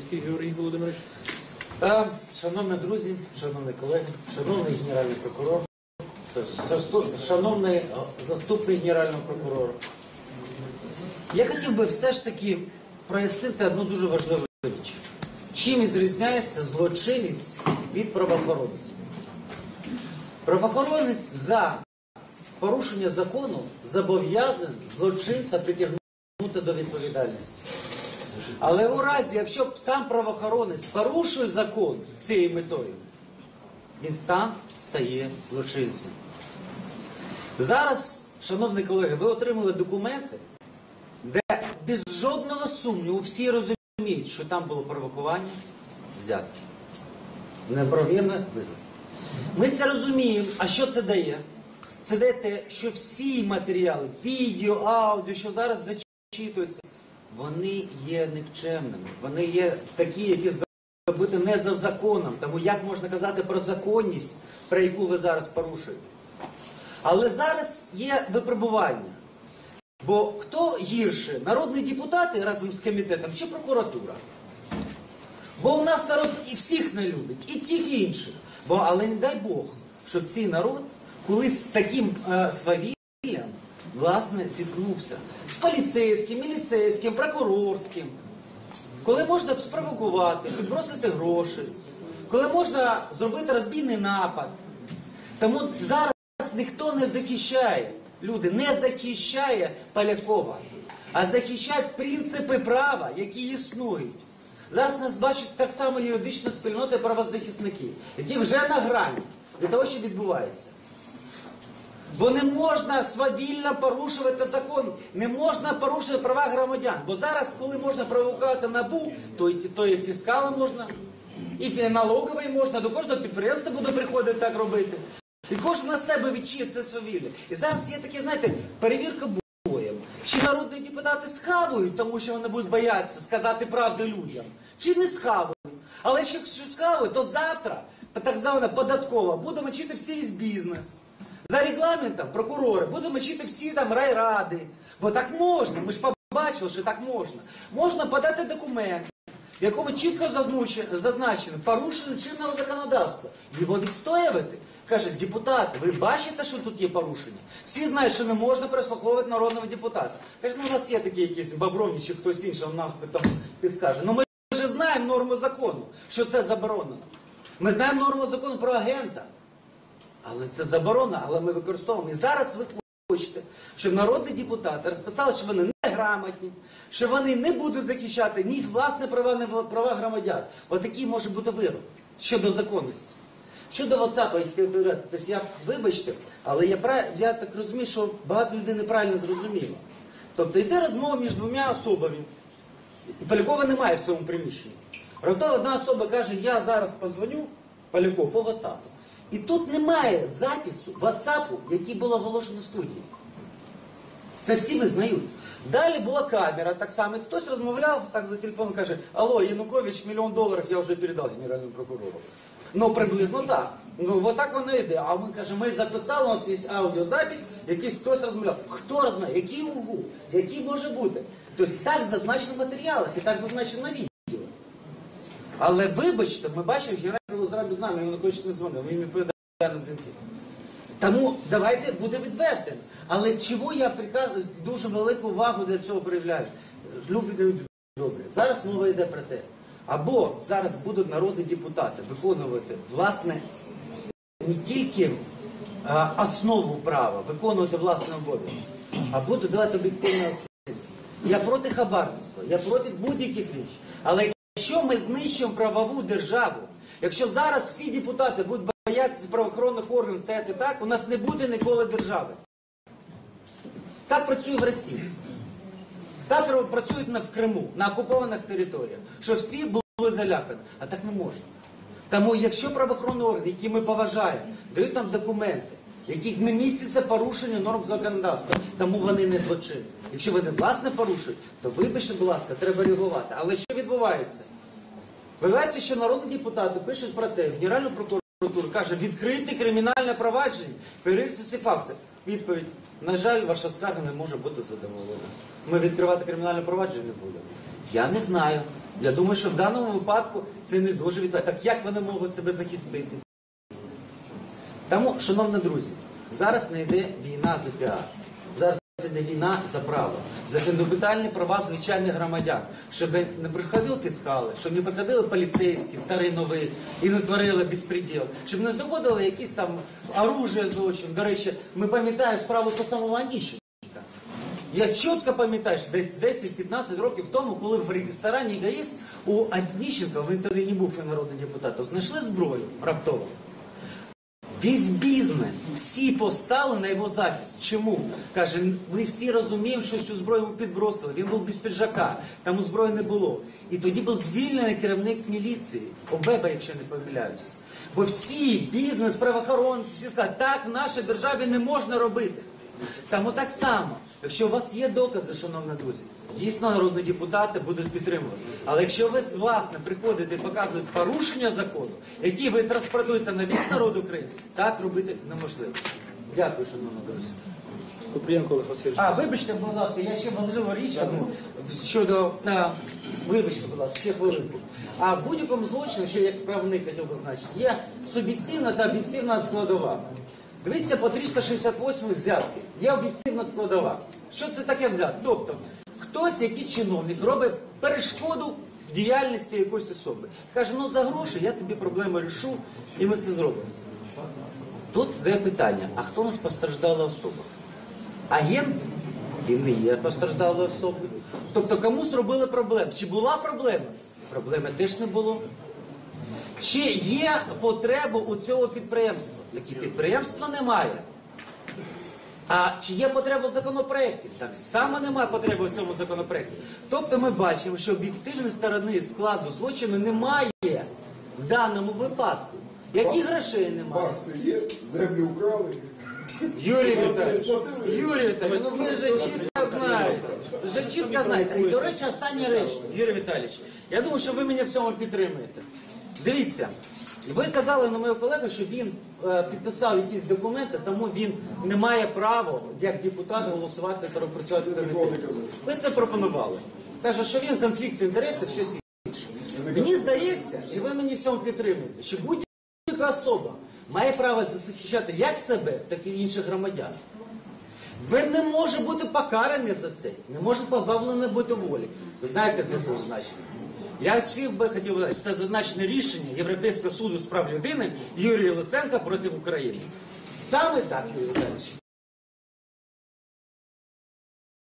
Георгій Володимирович. Е, Шановні друзі, шановні колеги, шановний генеральний прокурор, шановний заступник генерального прокурора. Я хотів би все ж таки прояснити одну дуже важливу річ. Чим відрізняється злочинець від правоохоронця? Правоохоронець за порушення закону зобов'язаний злочинця притягнути до відповідальності. Але у разі, якщо сам правоохоронець порушує закон з цією метою, він сам стає злочинцем. Зараз, шановні колеги, ви отримали документи, де без жодного сумніву всі розуміють, що там було провокування, взятки. Неправомірне вигод. Ми це розуміємо. А що це дає? Це дає те, що всі матеріали, відео, аудіо, що зараз зачитуються, вони є нікчемними. Вони є такі, які здобути не за законом. Тому як можна казати про законність, про яку ви зараз порушуєте? Але зараз є випробування. Бо хто гірше? Народні депутати разом з комітетом чи прокуратура? Бо у нас народ і всіх не любить, і тих, і інших. Бо, але не дай Бог, щоб цей народ колись з таким е, свавіллям, власне, зіткнувся. З поліцейським, міліцейським, прокурорським. Коли можна спровокувати, підбросити гроші, коли можна зробити розбійний напад. Тому зараз ніхто не захищає, люди, не захищає Полякова, а захищають принципи права, які існують. Зараз нас бачать так само юридична спільнота і правозахисники, які вже на грані від того, що відбувається. Бо не можна свавільно порушувати закон, не можна порушувати права громадян. Бо зараз, коли можна провокувати набу, то то і фіскалам можна, і налоговий можна, до кожного підприємства буде приходити так робити. І кожен на себе відчує це свавілля. І зараз є таке, знаєте, перевірка боєм. Чи народні депутати схавують, тому що вони будуть боятися сказати правду людям, чи не схавують. Але якщо схавують, то завтра так звана податкова буде мочити всі бізнес. За регламентом прокурори будемо вчити всі там райради. Бо так можна. Ми ж побачили, що так можна. Можна подати документ, в якому чітко зазначено, порушення чинного законодавства. Його відстоювати. Каже, депутати, ви бачите, що тут є порушення? Всі знають, що не можна переслуховувати народного депутата. Каже, ну у нас є такі якісь баброні чи хтось інший нам потім підскаже. Ну ми вже знаємо норму закону, що це заборонено. Ми знаємо норму закону про агента. Але це заборона, але ми використовуємо. І зараз ви хочете, щоб народні депутати розписали, що вони неграмотні, що вони не будуть захищати ні власне права, ні права громадян. Отакий може бути вирок щодо законності. Щодо WhatsApp, я хотів говорити, тобто я, вибачте, але я, я так розумію, що багато людей неправильно зрозуміло. Тобто йде розмова між двома особами. І Полякова немає в цьому приміщенні. Раптом одна особа каже, я зараз позвоню Полякову по WhatsApp. І тут немає запису WhatsApp, який було оголошено в студії. Це всі визнають. Далі була камера, так само. Хтось розмовляв так за телефоном, каже, алло, Янукович, мільйон доларів я вже передав генеральному прокурору. Ну, приблизно так. Ну, от воно йде. А ми кажемо, ми записали, у нас є аудіозапис, якийсь хтось розмовляв. Хто розмовляв? Який угу? Який може бути? Тобто так зазначено в матеріалах і так зазначено на. Але вибачте, ми бачимо, генеральний зразу з нами, він Янукович не дзвонив, він відповідає на дзвінки. Тому давайте буде відвертим. Але чого я приказую, дуже велику увагу для цього проявляю. Любі люди добрі. Зараз мова йде про те. Або зараз будуть народні депутати виконувати власне не тільки а, основу права, виконувати власний обов'язок, а будуть давати об'єктивні оцінки. Я проти хабарництва, я проти будь-яких речей. Але якщо ми знищуємо правову державу, якщо зараз всі депутати будуть боятися правоохоронних органів стояти так, у нас не буде ніколи держави. Так працює в Росії. Так працюють в Криму, на окупованих територіях, що всі були залякані. А так не можна. Тому якщо правоохоронні органи, які ми поважаємо, дають нам документи, яких не міститься порушення норм законодавства, тому вони не злочинні. Якщо вони власне порушують, то вибачте, будь ласка, треба реагувати. Але що відбувається? Виявляється, що народні депутати пишуть про те, Генеральну прокуратуру каже, відкрити кримінальне провадження, перевірте ці факти. Відповідь, на жаль, ваша скарга не може бути задоволена. Ми відкривати кримінальне провадження не будемо. Я не знаю. Я думаю, що в даному випадку це не дуже відповідає. Так як вони могли себе захистити? Тому, шановні друзі, зараз не йде війна за піар. Зараз йде війна за право, за фундаментальні права звичайних громадян, щоб не приходили фіскали, щоб не приходили поліцейські, старий новий, і не творили безпреділ, щоб не знаходили якісь там оружие злочин. До речі, ми пам'ятаємо справу того самого Аніщенка. Я чітко пам'ятаю, що десь 10-15 років тому, коли в ресторані «Егоїст» у Аніщенка, він тоді не був народним депутатом, знайшли зброю раптово. Весь бізнес, всі постали на його захист. Чому? Каже, ми всі розуміємо, що цю зброю йому підбросили. Він був без піджака, там у зброї не було. І тоді був звільнений керівник міліції, Обеба, якщо не помиляюся. Бо всі бізнес, правоохоронці, всі сказали, так в нашій державі не можна робити. Тому так само, якщо у вас є докази, шановні друзі, дійсно народні депутати будуть підтримувати. Але якщо ви власне приходите і показуєте порушення закону, які ви транспортуєте на весь народ України, так робити неможливо. Дякую, шановні друзі. Купрієнко Олег Васильович. А, вибачте, будь ласка, я ще важливу річ одну щодо. А, вибачте, будь ласка, ще хвилинку. А в будь-якому злочині, що як правник хотів би значити, є суб'єктивна та об'єктивна складова. Дивіться по 368 взятки. Є об'єктивна складова. Що це таке взятки? Тобто, хтось, який чиновник, робить перешкоду в діяльності якоїсь особи. Каже, ну за гроші я тобі проблему рішу, і ми це зробимо. Тут здає питання, а хто у нас постраждала особа? Агент він не є постраждалою особою. Тобто кому зробили проблему? Чи була проблема? Проблеми теж не було. Чи є потреба у цього підприємства? Такі підприємства немає. А чи є потреба в законопроекті? Так само немає потреби в цьому законопроекті. Тобто ми бачимо, що об'єктивної сторони складу злочину немає в даному випадку. Яких грошей немає? Бакси є, землю вкрали. Юрій Віталійович. Юрій Віталійович, ну ви вже чітко знаєте. Вже чітко знаєте. І, до речі, остання реч, Юрій Віталійович, я думаю, що ви мене в цьому підтримуєте. Дивіться, ви казали на мою колегу, що він е, підписав якісь документи, тому він не має права, як депутат, голосувати та працювати в комітеті. Ви це пропонували. Каже, що він конфлікт інтересів, щось інше. Мені здається, і ви мені в цьому підтримуєте, що будь-яка особа має право захищати як себе, так і інших громадян. Ви не може бути покарані за це, не може позбавлені бути волі. Ви знаєте, де це зазначено? Я чим би хотів би, це зазначене рішення Європейського суду з прав людини Юрія Луценка проти України. Саме так, Віталійович.